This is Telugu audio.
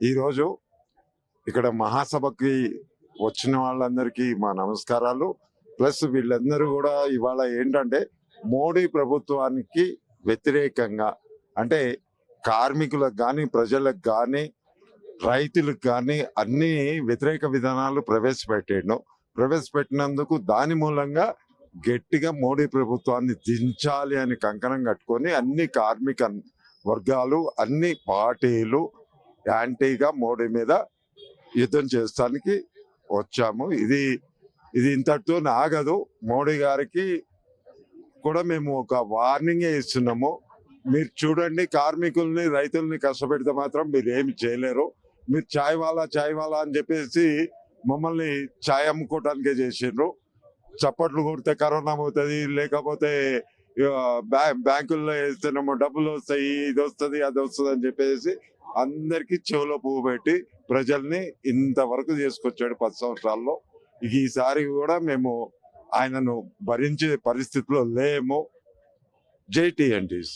ఈరోజు ఇక్కడ మహాసభకి వచ్చిన వాళ్ళందరికీ మా నమస్కారాలు. ప్లస్ వీళ్ళందరూ కూడా ఇవాళ ఏంటంటే మోడీ ప్రభుత్వానికి వ్యతిరేకంగా అంటే కార్మికులకు కానీ ప్రజలకు కానీ రైతులకు కానీ అన్ని వ్యతిరేక విధానాలు ప్రవేశపెట్టాడు. ప్రవేశపెట్టినందుకు దాని మూలంగా గట్టిగా మోడీ ప్రభుత్వాన్ని దించాలి అని కంకణం కట్టుకొని అన్ని కార్మిక వర్గాలు అన్ని పార్టీలు యాంటీగా మోడీ మీద యుద్ధం చేస్తానికి వచ్చాము. ఇది ఇది ఇంతటితో ఆగదు. మోడీ గారికి కూడా మేము ఒక వార్నింగ్ ఇస్తున్నాము. మీరు చూడండి కార్మికుల్ని రైతుల్ని కష్టపెడితే మాత్రం మీరు ఏమి చేయలేరు. మీరు చాయ్ వాలా చాయ్ వాలా అని చెప్పేసి మమ్మల్ని ఛాయ్ అమ్ముకోవటానికే చేసిండ్రు. చప్పట్లు కొడితే కరోనా అవుతుంది లేకపోతే బ్యాంకుల్లో వేస్తేనేమో డబ్బులు వస్తాయి ఇది వస్తుంది అది వస్తుంది అని చెప్పేసి అందరికీ చెవులో పువ్వు పెట్టి ప్రజల్ని ఇంతవరకు చేసుకొచ్చాడు పది సంవత్సరాల్లో. ఈసారి కూడా మేము ఆయనను భరించే పరిస్థితిలో లేము. జై టీఎన్టీస్